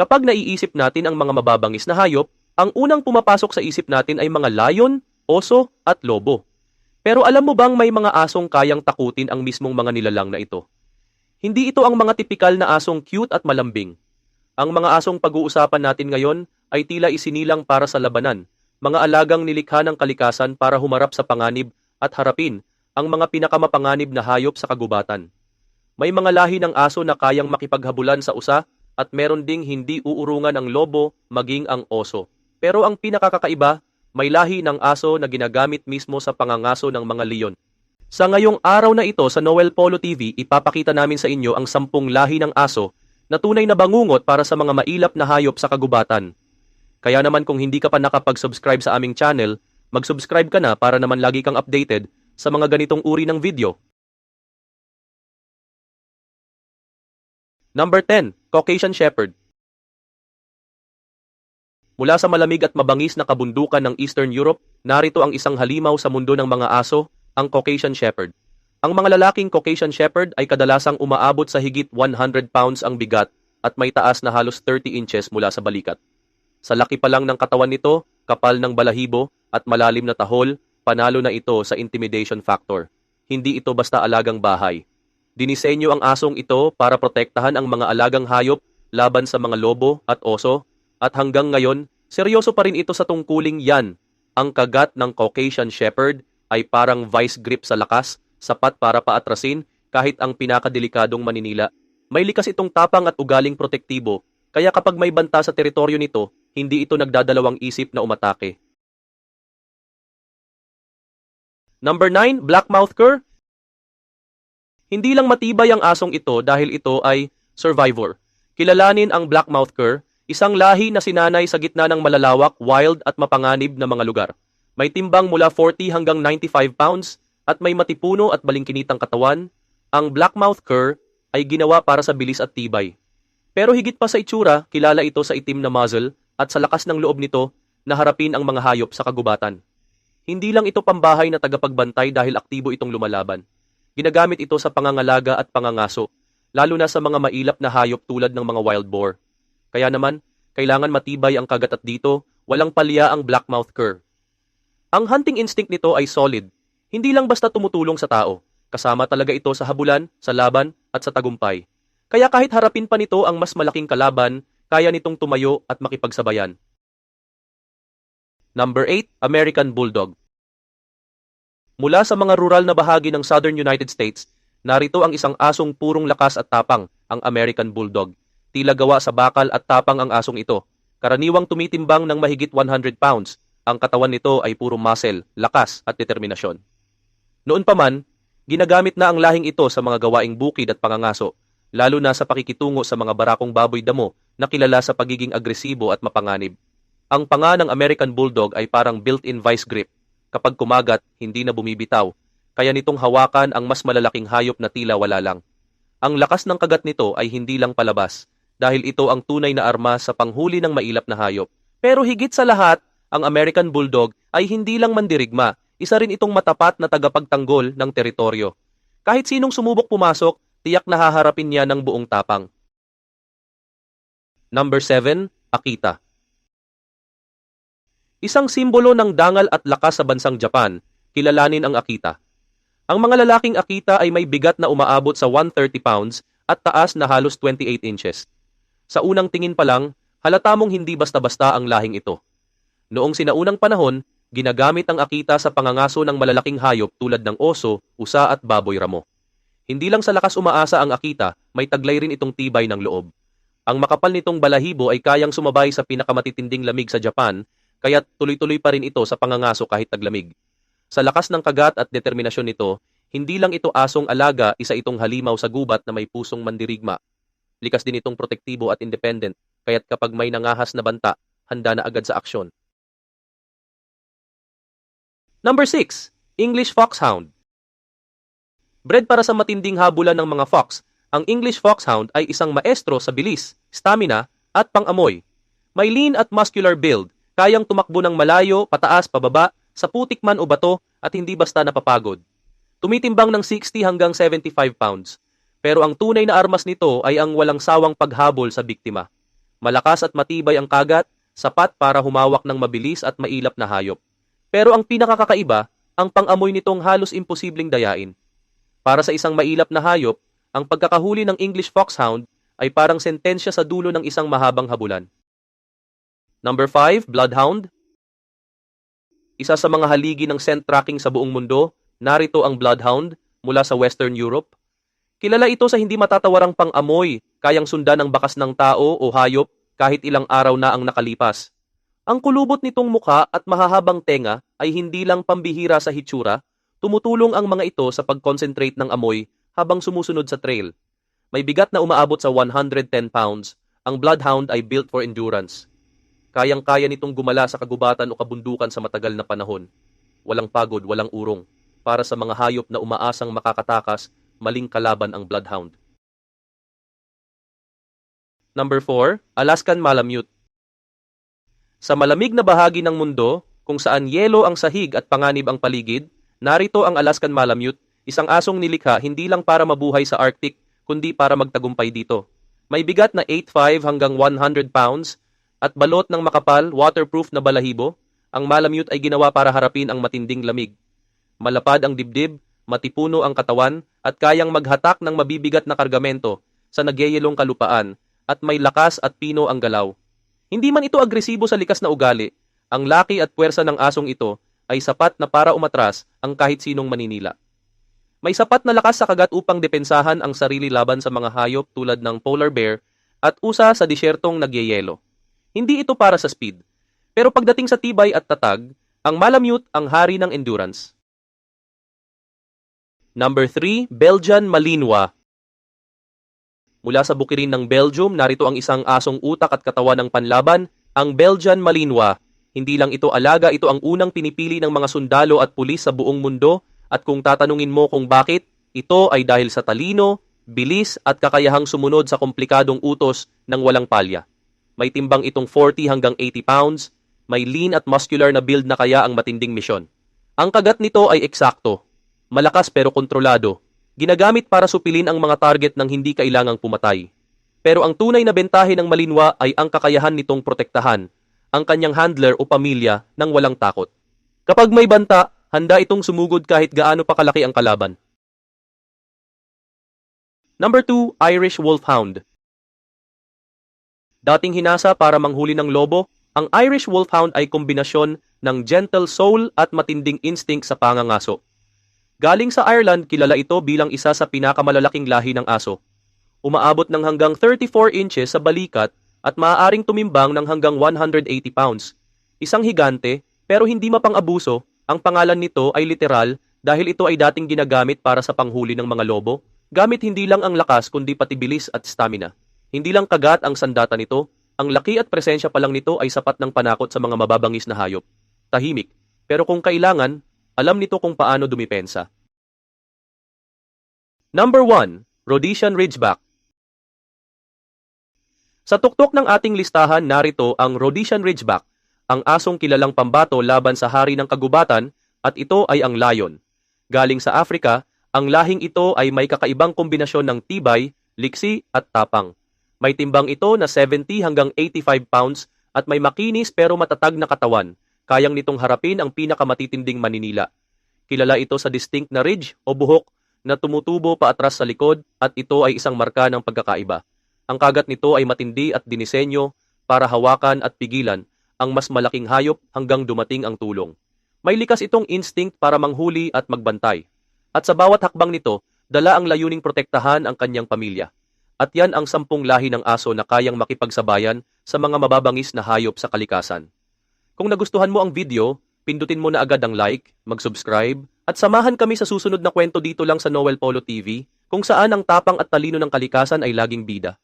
Kapag naiisip natin ang mga mababangis na hayop, ang unang pumapasok sa isip natin ay mga layon, oso, at lobo. Pero alam mo bang may mga asong kayang takutin ang mismong mga nilalang na ito? Hindi ito ang mga tipikal na asong cute at malambing. Ang mga asong pag-uusapan natin ngayon ay tila isinilang para sa labanan, mga alagang nilikha ng kalikasan para humarap sa panganib at harapin ang mga pinakamapanganib na hayop sa kagubatan. May mga lahi ng aso na kayang makipaghabulan sa usa at meron ding hindi uurungan ang lobo maging ang oso. Pero ang pinakakaiba, may lahi ng aso na ginagamit mismo sa pangangaso ng mga leon. Sa ngayong araw na ito sa Noel Polo TV, ipapakita namin sa inyo ang sampung lahi ng aso na tunay na bangungot para sa mga mailap na hayop sa kagubatan. Kaya naman kung hindi ka pa nakapag-subscribe sa aming channel, mag-subscribe ka na para naman lagi kang updated sa mga ganitong uri ng video. Number 10, Caucasian Shepherd. Mula sa malamig at mabangis na kabundukan ng Eastern Europe, narito ang isang halimaw sa mundo ng mga aso, ang Caucasian Shepherd. Ang mga lalaking Caucasian Shepherd ay kadalasang umaabot sa higit 100 pounds ang bigat at may taas na halos 30 inches mula sa balikat. Sa laki pa lang ng katawan nito, kapal ng balahibo at malalim na tahol, panalo na ito sa intimidation factor. Hindi ito basta alagang bahay. Dinisenyo ang asong ito para protektahan ang mga alagang hayop laban sa mga lobo at oso at hanggang ngayon, seryoso pa rin ito sa tungkuling yan. Ang kagat ng Caucasian Shepherd ay parang vice grip sa lakas, sapat para paatrasin kahit ang pinakadelikadong maninila. May likas itong tapang at ugaling protektibo, kaya kapag may banta sa teritoryo nito, hindi ito nagdadalawang isip na umatake. Number 9, Blackmouth Cur. Hindi lang matibay ang asong ito dahil ito ay survivor. Kilalanin ang Blackmouth Cur, isang lahi na sinanay sa gitna ng malalawak, wild at mapanganib na mga lugar. May timbang mula 40 hanggang 95 pounds at may matipuno at balingkinitang katawan. Ang Blackmouth Cur ay ginawa para sa bilis at tibay. Pero higit pa sa itsura, kilala ito sa itim na muzzle at sa lakas ng loob nito na harapin ang mga hayop sa kagubatan. Hindi lang ito pambahay na tagapagbantay dahil aktibo itong lumalaban. Ginagamit ito sa pangangalaga at pangangaso, lalo na sa mga mailap na hayop tulad ng mga wild boar. Kaya naman, kailangan matibay ang kagat at dito, walang palya ang blackmouth cur. Ang hunting instinct nito ay solid. Hindi lang basta tumutulong sa tao. Kasama talaga ito sa habulan, sa laban, at sa tagumpay. Kaya kahit harapin pa nito ang mas malaking kalaban, kaya nitong tumayo at makipagsabayan. Number 8, American Bulldog. Mula sa mga rural na bahagi ng Southern United States, narito ang isang asong purong lakas at tapang, ang American Bulldog. Tila gawa sa bakal at tapang ang asong ito. Karaniwang tumitimbang ng mahigit 100 pounds. Ang katawan nito ay puro muscle, lakas at determinasyon. Noon pa man, ginagamit na ang lahing ito sa mga gawaing bukid at pangangaso, lalo na sa pakikitungo sa mga barakong baboy damo na kilala sa pagiging agresibo at mapanganib. Ang panga ng American Bulldog ay parang built-in vice grip. Kapag kumagat, hindi na bumibitaw, kaya nitong hawakan ang mas malalaking hayop na tila wala lang. Ang lakas ng kagat nito ay hindi lang palabas, dahil ito ang tunay na arma sa panghuli ng mailap na hayop. Pero higit sa lahat, ang American Bulldog ay hindi lang mandirigma, isa rin itong matapat na tagapagtanggol ng teritoryo. Kahit sinong sumubok pumasok, tiyak na haharapin niya ng buong tapang. Number 7, Akita. Isang simbolo ng dangal at lakas sa bansang Japan, kilalanin ang Akita. Ang mga lalaking Akita ay may bigat na umaabot sa 130 pounds at taas na halos 28 inches. Sa unang tingin pa lang, halata mong hindi basta-basta ang lahing ito. Noong sinaunang panahon, ginagamit ang Akita sa pangangaso ng malalaking hayop tulad ng oso, usa at baboy ramo. Hindi lang sa lakas umaasa ang Akita, may taglay rin itong tibay ng loob. Ang makapal nitong balahibo ay kayang sumabay sa pinakamatitinding lamig sa Japan kaya tuloy-tuloy pa rin ito sa pangangaso kahit taglamig. Sa lakas ng kagat at determinasyon nito, hindi lang ito asong alaga, isa itong halimaw sa gubat na may pusong mandirigma. Likas din itong protektibo at independent, kaya't kapag may nangahas na banta, handa na agad sa aksyon. Number 6. English Foxhound Bred para sa matinding habulan ng mga fox, ang English Foxhound ay isang maestro sa bilis, stamina, at pang-amoy. May lean at muscular build, kayang tumakbo ng malayo, pataas, pababa, sa putik man o bato at hindi basta napapagod. Tumitimbang ng 60 hanggang 75 pounds. Pero ang tunay na armas nito ay ang walang sawang paghabol sa biktima. Malakas at matibay ang kagat, sapat para humawak ng mabilis at mailap na hayop. Pero ang pinakakakaiba, ang pangamoy nitong halos imposibleng dayain. Para sa isang mailap na hayop, ang pagkakahuli ng English Foxhound ay parang sentensya sa dulo ng isang mahabang habulan. Number 5, Bloodhound. Isa sa mga haligi ng scent tracking sa buong mundo, narito ang Bloodhound mula sa Western Europe. Kilala ito sa hindi matatawarang pang-amoy, kayang sundan ng bakas ng tao o hayop kahit ilang araw na ang nakalipas. Ang kulubot nitong mukha at mahahabang tenga ay hindi lang pambihira sa hitsura, tumutulong ang mga ito sa pag-concentrate ng amoy habang sumusunod sa trail. May bigat na umaabot sa 110 pounds, ang Bloodhound ay built for endurance. Kayang-kaya nitong gumala sa kagubatan o kabundukan sa matagal na panahon. Walang pagod, walang urong. Para sa mga hayop na umaasang makakatakas, maling kalaban ang Bloodhound. Number 4, Alaskan Malamute. Sa malamig na bahagi ng mundo, kung saan yelo ang sahig at panganib ang paligid, narito ang Alaskan Malamute, isang asong nilikha hindi lang para mabuhay sa Arctic, kundi para magtagumpay dito. May bigat na 85 hanggang 100 pounds at balot ng makapal, waterproof na balahibo, ang Malamute ay ginawa para harapin ang matinding lamig. Malapad ang dibdib, matipuno ang katawan, at kayang maghatak ng mabibigat na kargamento sa nagyayelong kalupaan, at may lakas at pino ang galaw. Hindi man ito agresibo sa likas na ugali, ang laki at puwersa ng asong ito ay sapat na para umatras ang kahit sinong maninila. May sapat na lakas sa kagat upang depensahan ang sarili laban sa mga hayop tulad ng polar bear at usa sa disyertong nagyayelo. Hindi ito para sa speed, pero pagdating sa tibay at tatag, ang Malamute ang hari ng endurance. Number 3, Belgian Malinois. Mula sa bukirin ng Belgium, narito ang isang asong utak at katawan ng panlaban, ang Belgian Malinois. Hindi lang ito alaga, ito ang unang pinipili ng mga sundalo at pulis sa buong mundo at kung tatanungin mo kung bakit, ito ay dahil sa talino, bilis at kakayahang sumunod sa komplikadong utos ng walang palya. May timbang itong 40 hanggang 80 pounds, may lean at muscular na build na kaya ang matinding misyon. Ang kagat nito ay eksakto, malakas pero kontrolado, ginagamit para supilin ang mga target ng hindi kailangang pumatay. Pero ang tunay na bentahe ng malinwa ay ang kakayahan nitong protektahan ang kanyang handler o pamilya ng walang takot. Kapag may banta, handa itong sumugod kahit gaano pa kalaki ang kalaban. Number 2, Irish Wolfhound. Dating hinasa para manghuli ng lobo, ang Irish Wolfhound ay kombinasyon ng gentle soul at matinding instinct sa pangangaso. Galing sa Ireland, kilala ito bilang isa sa pinakamalalaking lahi ng aso. Umaabot ng hanggang 34 inches sa balikat at maaaring tumimbang ng hanggang 180 pounds. Isang higante, pero hindi mapang-abuso, ang pangalan nito ay literal dahil ito ay dating ginagamit para sa panghuli ng mga lobo, gamit hindi lang ang lakas kundi pati bilis at stamina. Hindi lang kagat ang sandata nito, ang laki at presensya pa lang nito ay sapat ng panakot sa mga mababangis na hayop. Tahimik, pero kung kailangan, alam nito kung paano dumipensa. Number 1, Rhodesian Ridgeback. Sa tuktok ng ating listahan, narito ang Rhodesian Ridgeback, ang asong kilalang pambato laban sa hari ng kagubatan at ito ay ang lion. Galing sa Afrika, ang lahing ito ay may kakaibang kombinasyon ng tibay, liksi at tapang. May timbang ito na 70 hanggang 85 pounds at may makinis pero matatag na katawan. Kayang nitong harapin ang pinakamatitinding maninila. Kilala ito sa distinct na ridge o buhok na tumutubo paatras sa likod at ito ay isang marka ng pagkakaiba. Ang kagat nito ay matindi at dinisenyo para hawakan at pigilan ang mas malaking hayop hanggang dumating ang tulong. May likas itong instinct para manghuli at magbantay. At sa bawat hakbang nito, dala ang layuning protektahan ang kanyang pamilya. At yan ang sampung lahi ng aso na kayang makipagsabayan sa mga mababangis na hayop sa kalikasan. Kung nagustuhan mo ang video, pindutin mo na agad ang like, mag-subscribe, at samahan kami sa susunod na kwento dito lang sa Noel Polo TV, kung saan ang tapang at talino ng kalikasan ay laging bida.